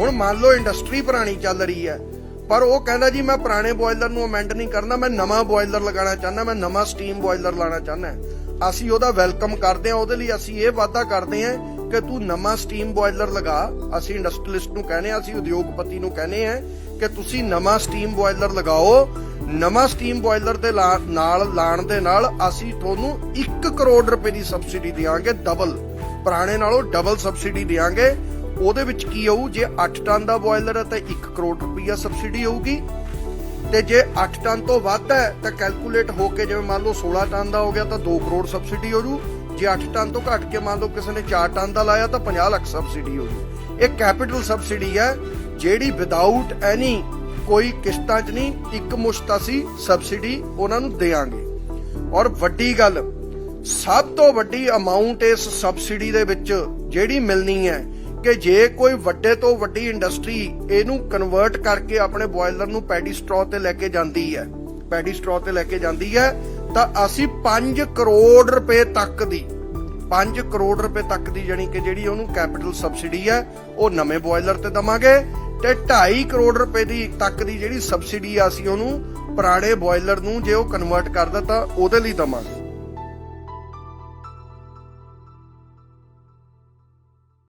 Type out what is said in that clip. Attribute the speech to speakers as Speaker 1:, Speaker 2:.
Speaker 1: ਹੁਣ ਮੰਨ ਲਓ ਇੰਡਸਟਰੀ ਪੁਰਾਣੀ ਚੱਲ ਰਹੀ ਹੈ, ਪਰ ਉਹ ਕਹਿੰਦਾ ਜੀ ਮੈਂ ਪੁਰਾਣੇ ਬੋਇਲਰ ਨੂੰ ਅਮੈਂਡ ਨਹੀਂ ਕਰਨਾ, ਮੈਂ ਨਵਾਂ ਬੋਇਲਰ ਲਗਾਉਣਾ ਚਾਹੁੰਦਾ, ਮੈਂ ਨਵਾਂ ਸਟੀਮ ਬੋਇਲਰ ਲਾਣਾ ਚਾਹੁੰਦਾ। ਅਸੀਂ ਉਹਦਾ ਵੈਲਕਮ ਕਰਦੇ ਹਾਂ, ਉਹਦੇ ਲਈ ਅਸੀਂ ਇਹ ਵਾਅਦਾ ਕਰਦੇ ਹਾਂ ਕਿ ਤੂੰ ਨਵਾਂ ਸਟੀਮ ਬੋਇਲਰ ਲਗਾ, ਅਸੀਂ ਇੰਡਸਟਰੀਲਿਸਟ ਨੂੰ ਕਹਿੰਦੇ ਹਾਂ, ਅਸੀਂ ਉਦਯੋਗਪਤੀ ਨੂੰ ਕਹਿੰਦੇ ਆ ਕਿ ਤੁਸੀਂ ਨਵਾਂ ਸਟੀਮ ਬੋਇਲਰ ਲਗਾਓ, ਨਵਾਂ ਸਟੀਮ ਬੋਇਲਰ ਦੇ ਨਾਲ ਲਾਣ ਦੇ ਨਾਲ ਅਸੀਂ ਤੁਹਾਨੂੰ 1 ਕਰੋੜ ਰੁਪਏ ਦੀ ਸਬਸਿਡੀ ਦੇਵਾਂਗੇ ਡਬਲ ਪੁਰਾਣੇ ਨਾਲੋਂ ਡਬਲ ਸਬਸਿਡੀ ਦੇਵਾਂਗੇ ਉਹਦੇ ਵਿੱਚ ਕੀ ਆਊ? ਜੇ 8 ਟਨ ਦਾ ਬੋਇਲਰ ਹੈ ਤਾਂ 1 ਕਰੋੜ ਰੁਪਈਆ ਸਬਸਿਡੀ ਆਊਗੀ। ਤੇ ਜੇ 8 ਟਨ ਤੋਂ ਵੱਧ ਹੈ ਤਾਂ ਕੈਲਕੂਲੇਟ ਹੋ ਕੇ ਜਿਵੇਂ ਮੰਨ ਲਓ 16 ਟਨ ਦਾ ਹੋ ਗਿਆ ਤਾਂ 2 ਕਰੋੜ ਸਬਸਿਡੀ ਹੋ ਜੂ। ਜੇ 8 ਟਨ ਤੋਂ ਘੱਟ ਕੇ ਮੰਨ ਲਓ ਕਿਸੇ ਨੇ 4 ਟਨ ਦਾ ਲਾਇਆ ਤਾਂ 50 ਲੱਖ ਸਬਸਿਡੀ ਹੋ ਜੂ। ਇਹ ਕੈਪੀਟਲ ਸਬਸਿਡੀ ਹੈ, ਜਿਹੜੀ ਵਿਦਆਊਟ ਐਨੀ ਕੋਈ ਕਿਸ਼ਤਾਂ 'ਚ ਨਹੀਂ, ਇੱਕ ਮੁਸ਼ਤ ਅਸੀਂ ਸਬਸਿਡੀ ਉਹਨਾਂ ਨੂੰ ਦੇਾਂਗੇ ਔਰ ਵੱਡੀ ਗੱਲ, ਸਭ ਤੋਂ ਵੱਡੀ ਅਮਾਉਂਟ ਇਸ ਸਬਸਿਡੀ ਦੇ ਵਿੱਚ ਜਿਹੜੀ ਮਿਲਣੀ ਹੈ ਕਿ ਜੇ ਕੋਈ ਵੱਡੇ ਤੋਂ ਵੱਡੀ ਇੰਡਸਟਰੀ ਇਹਨੂੰ ਕਨਵਰਟ ਕਰਕੇ ਆਪਣੇ ਬੋਇਲਰ ਨੂੰ ਪੈਡੀ ਸਟ੍ਰੋ ਤੇ ਲੈ ਕੇ ਜਾਂਦੀ ਹੈ ਪੈਡੀ ਸਟ੍ਰੋ ਤੇ ਲੈ ਕੇ ਜਾਂਦੀ ਹੈ, ਤਾਂ ਅਸੀਂ 5 ਕਰੋੜ ਰੁਪਏ ਤੱਕ ਦੀ 5 ਕਰੋੜ ਰੁਪਏ ਤੱਕ ਦੀ ਜਾਨੀ ਕਿ ਜਿਹੜੀ ਉਹਨੂੰ ਕੈਪੀਟਲ ਸਬਸਿਡੀ ਹੈ, ਉਹ ਨਵੇਂ ਬੋਇਲਰ ਤੇ ਦਵਾਂਗੇ ਤੇ 2.5 ਕਰੋੜ ਰੁਪਏ ਦੀ ਤੱਕ ਦੀ ਜਿਹੜੀ ਸਬਸਿਡੀ ਆ ਅਸੀਂ ਉਹਨੂੰ ਪੁਰਾਣੇ ਬੋਇਲਰ ਨੂੰ ਜੇ ਉਹ ਕਨਵਰਟ ਕਰਦਾ ਤਾਂ ਉਹਦੇ ਲਈ ਦਵਾਂਗੇ।